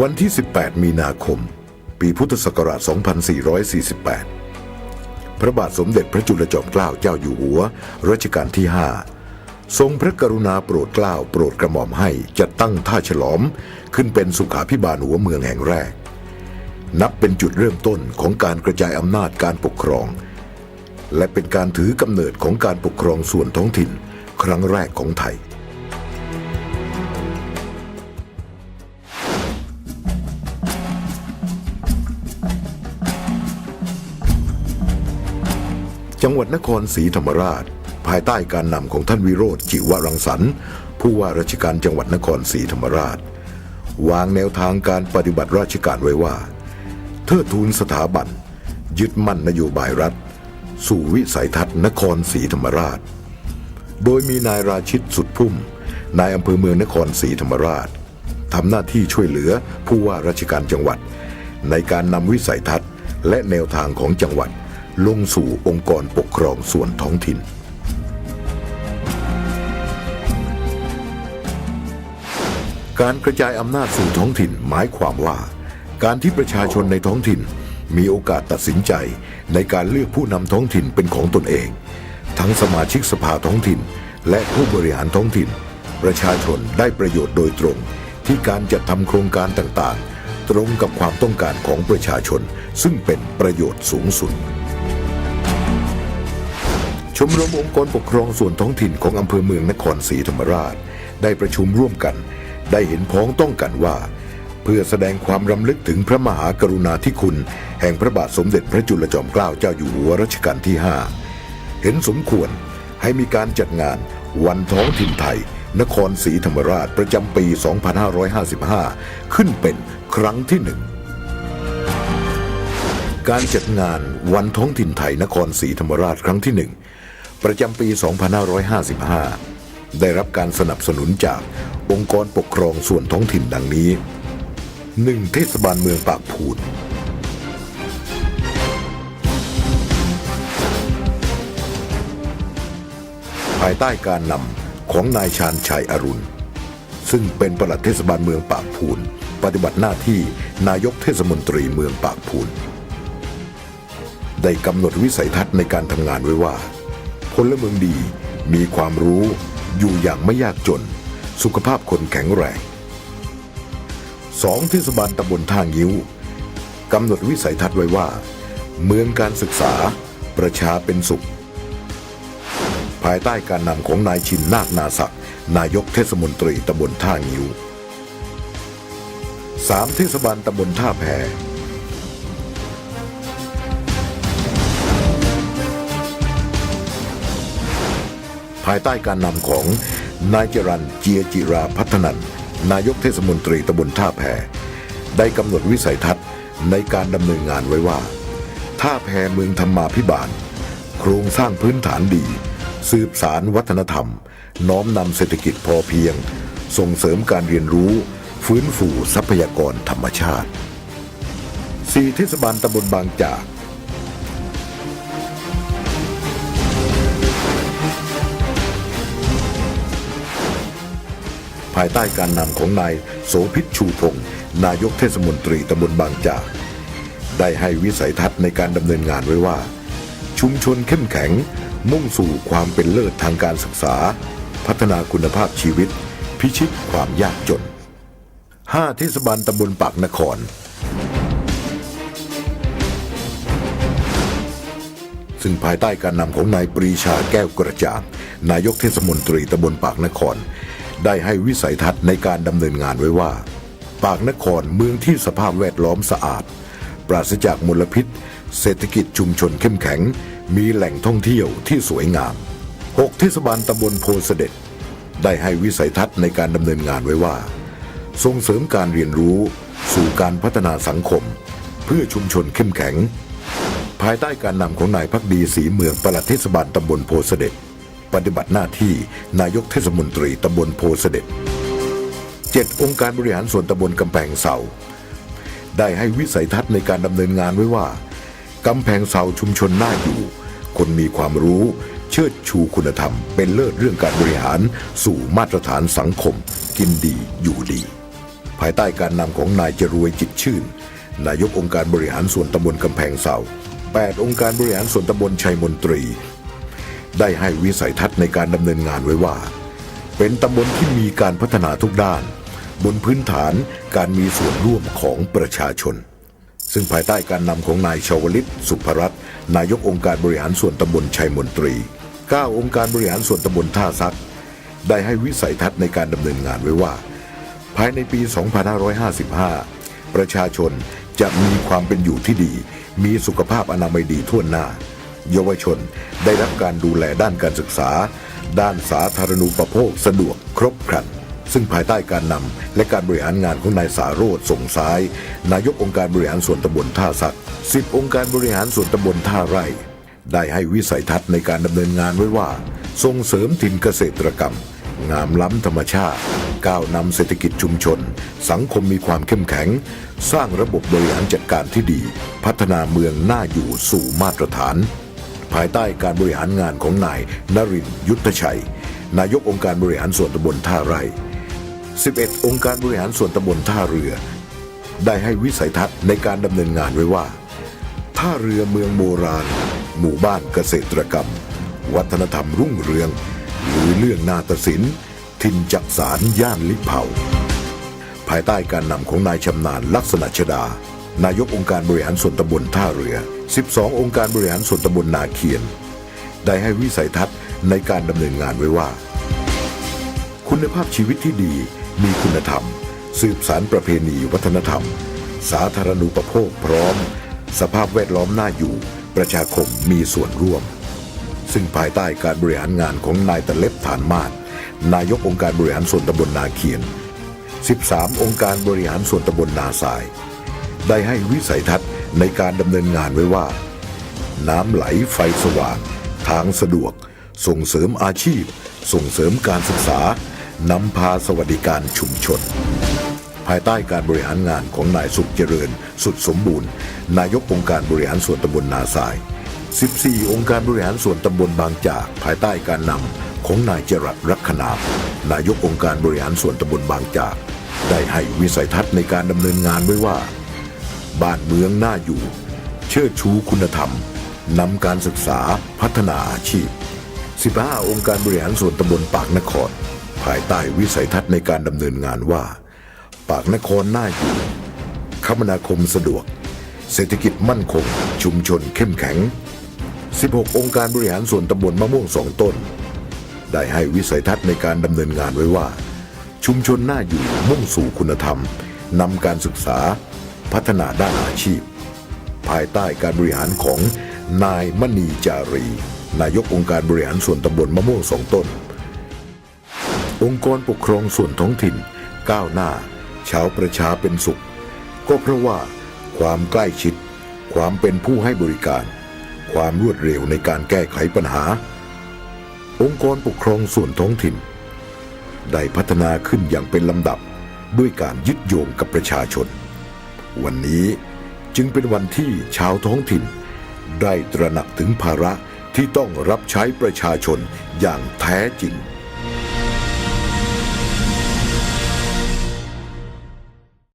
วันที่ 18 มีนาคม ปีพุทธศักราช 2448 พระบาทสมเด็จพระจุลจอมเกล้าเจ้าอยู่หัวรัชกาลที่ 5 ทรงพระกรุณาโปรดเกล้าโปรดกระหม่อมให้จัดตั้งท่าฉลอมขึ้นเป็นสุขาพิบาลหัวเมืองแห่งแรก นับเป็นจุดเริ่มต้นของการกระจายอำนาจการปกครอง และเป็นการถือกำเนิดของการปกครองส่วนท้องถิ่นครั้งแรกของไทย จังหวัดนครศรีธรรมราช ภายใต้การนำของท่านวิโรธจิวรังสรรค์ผู้ว่าราชการจังหวัดนครศรีธรรมราช วางแนวทางการปฏิบัติราชการไว้ว่า เทิดทูนสถาบัน ยึดมั่นนโยบายรัฐ สู่วิสัยทัศน์นครศรีธรรมราช โดยมีนายราชิตสุดพุ่มนายอำเภอเมืองนครศรีธรรมราชทำหน้าที่ช่วยเหลือผู้ว่าราชการจังหวัด ในการนำวิสัยทัศน์และแนวทางของจังหวัด ลงสู่องค์กรปกครองส่วนท้องถิ่น การกระจายอำนาจสู่ท้องถิ่นหมายความว่า การที่ประชาชนในท้องถิ่นมีโอกาสตัดสินใจในการเลือกผู้นำท้องถิ่นเป็นของตนเอง ทั้งสมาชิกสภาท้องถิ่น และผู้บริหารท้องถิ่น ประชาชนได้ประโยชน์โดยตรง ที่การจัดทำโครงการต่างๆ ตรงกับความต้องการของประชาชน ซึ่งเป็นประโยชน์สูงสุด ชมรมองค์กรปกครองส่วนท้องถิ่นของอำเภอเมืองนครศรีธรรมราช ได้ประชุมร่วมกัน ได้เห็นพ้องต้องกันว่า เพื่อแสดงความรำลึกถึงพระมหากรุณาธิคุณ แห่งพระบาทสมเด็จพระจุลจอมเกล้าเจ้าอยู่หัวรัชกาลที่ 5 เห็นสมควรให้มีการจัดงานวันท้องถิ่นไทย นครศรีธรรมราชประจำปี 2555 ขึ้นเป็นครั้งที่หนึ่งการจัดงานวันท้องถิ่นไทยนครศรีธรรมราชครั้งที่หนึ่ง ประจำปี 2555 ได้รับการสนับสนุนจากองค์กรปกครองส่วนท้องถิ่นดังนี้ 1. เทศบาลเมืองปากพูน ภายใต้การนำของนายชาญชัยอรุณ ซึ่งเป็นปลัดเทศบาลเมืองปากพูน ปฏิบัติหน้าที่นายกเทศมนตรีเมืองปากพูน ได้กำหนดวิสัยทัศน์ในการทำงานไว้ว่า พลเมืองดี มีความรู้อยู่อย่างไม่ยากจน สุขภาพคนแข็งแรง 2. เทศบาลตำบลท่างิ้วกำหนดวิสัยทัศน์ไว้ว่า เมืองการศึกษาประชาเป็นสุข ภายใต้การนำของนายชินนาคนาศักดิ์นายกเทศมนตรีตำบลท่างิ้ว 3. เทศบาลตำบลท่าแพ ภายใต้การนำของนายจรันเจียจิราพัฒนันนายกเทศมนตรีตำบลท่าแพได้กำหนดวิสัยทัศน์ในการดำเนินงานไว้ว่า ท่าแพเมืองธรรมาภิบาล โครงสร้างพื้นฐานดี สืบสารวัฒนธรรม น้อมนำเศรษฐกิจพอเพียง ส่งเสริมการเรียนรู้ ฟื้นฟูทรัพยากรธรรมชาติ 4. เทศบาลตำบลบางจาก ภายใต้การนำของนายโสพิษชูพงศ์นายกเทศมนตรีตำบลบางจาก ได้ให้วิสัยทัศน์ในการดำเนินงานไว้ว่า ชุมชนเข้มแข็ง มุ่งสู่ความเป็นเลิศทางการศึกษา พัฒนาคุณภาพชีวิต พิชิตความยากจน 5. เทศบาลตำบลปากนคร ซึ่งภายใต้การนำของนายปรีชาแก้วกระจ่างนายกเทศมนตรีตำบลปากนคร ได้ให้วิสัยทัศน์ในการดำเนินงานไว้ว่า ปากนครเมืองที่สภาพแวดล้อมสะอาด ปราศจากมลพิษ เศรษฐกิจชุมชนเข้มแข็ง มีแหล่งท่องเที่ยวที่สวยงาม 6. เทศบาลตำบลโพเสด็จ ได้ให้วิสัยทัศน์ในการดำเนินงานไว้ว่า ส่งเสริมการเรียนรู้สู่การพัฒนาสังคม เพื่อชุมชนเข้มแข็ง ภายใต้การนำของนายพักดีศรีเมืองประหลัดเทศบาลตำบลโพเสด็จ ปฏิบัติหน้าที่นายกเทศมนตรีตำบลโพเสด็จ 7. องค์การบริหารส่วนตำบลกำแพงเสาได้ให้วิสัยทัศน์ในการดำเนินงานไว้ว่ากำแพงเสาชุมชนน่าอยู่ คนมีความรู้ เชิดชูคุณธรรม เป็นเลิศเรื่องการบริหารสู่มาตรฐานสังคม กินดีอยู่ดี ภายใต้การนำของนายจรวยจิตชื่น นายกองค์การบริหารส่วนตำบลกำแพงเสา8 องค์การบริหารส่วนตำบลชัยมนตรี ได้ให้วิสัยทัศน์ในการดำเนินงานไว้ว่า เป็นตำบลที่มีการพัฒนาทุกด้าน บนพื้นฐานการมีส่วนร่วมของประชาชน ซึ่งภายใต้การนำของนายชาวลิต สุภรัตน์นายกองค์การบริหารส่วนตำบลชัยมนตรี9องค์การบริหารส่วนตำบลท่าซัก ได้ให้วิสัยทัศน์ในการดำเนินงานไว้ว่า ภายในปี 2555 ประชาชนจะมีความเป็นอยู่ที่ดี มีสุขภาพอนามัยดีทั่วหน้า เยาวชน ได้รับการดูแลด้านการศึกษา ด้านสาธารณูปโภคสะดวกครบครัน ซึ่งภายใต้การนำและการบริหารงานของนายสาโรธส่งซ้าย นายกองค์การบริหารส่วนตำบลท่าซัก10องค์การบริหารส่วนตำบลท่าไร่ ได้ให้วิสัยทัศน์ในการดำเนินงานไว้ว่า ส่งเสริมถิ่นเกษตรกรรม งามล้ำธรรมชาติก้าวนำเศรษฐกิจชุมชน สังคมมีความเข้มแข็ง สร้างระบบบริหารจัดการที่ดี พัฒนาเมืองน่าอยู่สู่มาตรฐาน ภายใต้การบริหารงานของนายนรินยุทธชัย นายกองค์การบริหารส่วนตำบลท่าไร่ 11 องค์การบริหารส่วนตำบลท่าเรือ ได้ให้วิสัยทัศน์ในการดำเนินงานไว้ว่า ท่าเรือเมืองโบราณ หมู่บ้านเกษตรกรรม วัฒนธรรมรุ่งเรือง หรือเรื่องนาฏศิลป์ทินจักสารย่านลิเผาภายใต้การนำของนายชำนาญลักษณะชดา นายกองค์การบริหารส่วนตำบลท่าเรือ 12 องค์การบริหารส่วนตำบลนาเคียน ได้ให้วิสัยทัศน์ในการดำเนินงานไว้ว่า คุณภาพชีวิตที่ดีมีคุณธรรม สืบสารประเพณีวัฒนธรรม สาธารณูปโภคพร้อม สภาพแวดล้อมน่าอยู่ ประชาคมมีส่วนร่วม ซึ่งภายใต้การบริหารงานของนายตะเล็บฐานมาศนายกองค์การบริหารส่วนตำบลนาเคียน 13 องค์การบริหารส่วนตำบลนาทราย ได้ให้วิสัยทัศน์ ในการดำเนินงานไว้ว่า น้ำไหลไฟสว่าง ทางสะดวก ส่งเสริมอาชีพ ส่งเสริมการศึกษานำพาสวัสดิการชุมชน ภายใต้การบริหารงานของนายสุขเจริญ สุดสมบูรณ์ นายกองค์การบริหารส่วนตำบลนาทราย 14 องค์การบริหารส่วนตำบลบางจาก ภายใต้การนำของนายจรัสรักขนานายกองค์การบริหารส่วนตำบลบางจาก ได้ให้วิสัยทัศน์ในการดำเนินงานไว้ว่า บ้านเมืองน่าอยู่ เชิดชูคุณธรรมนำการศึกษาพัฒนาอาชีพ 15 องค์การบริหารส่วนตำบลปากนคร ภายใต้วิสัยทัศน์ในการดำเนินงานว่า ปากนครน่าอยู่ คมนาคมสะดวก เศรษฐกิจมั่นคง ชุมชนเข้มแข็ง 16 องค์การบริหารส่วนตำบลมะม่วงสองต้น ได้ให้วิสัยทัศน์ในการดำเนินงานไว้ว่า ชุมชนน่าอยู่มุ่งสู่คุณธรรมนำการศึกษา พัฒนาด้านอาชีพ ภายใต้การบริหารของนายมณีจารี นายกองค์การบริหารส่วนตำบลมะม่วงสองต้น องค์กรปกครองส่วนท้องถิ่น ก้าวหน้าชาวประชาเป็นสุข ก็เพราะว่าความใกล้ชิด ความเป็นผู้ให้บริการ ความรวดเร็วในการแก้ไขปัญหา องค์กรปกครองส่วนท้องถิ่น ได้พัฒนาขึ้นอย่างเป็นลำดับด้วยการยึดโยงกับประชาชน วันนี้จึงเป็นวันที่ชาวท้องถิ่น ได้ตระหนักถึงภาระที่ต้องรับใช้ประชาชนอย่างแท้จริง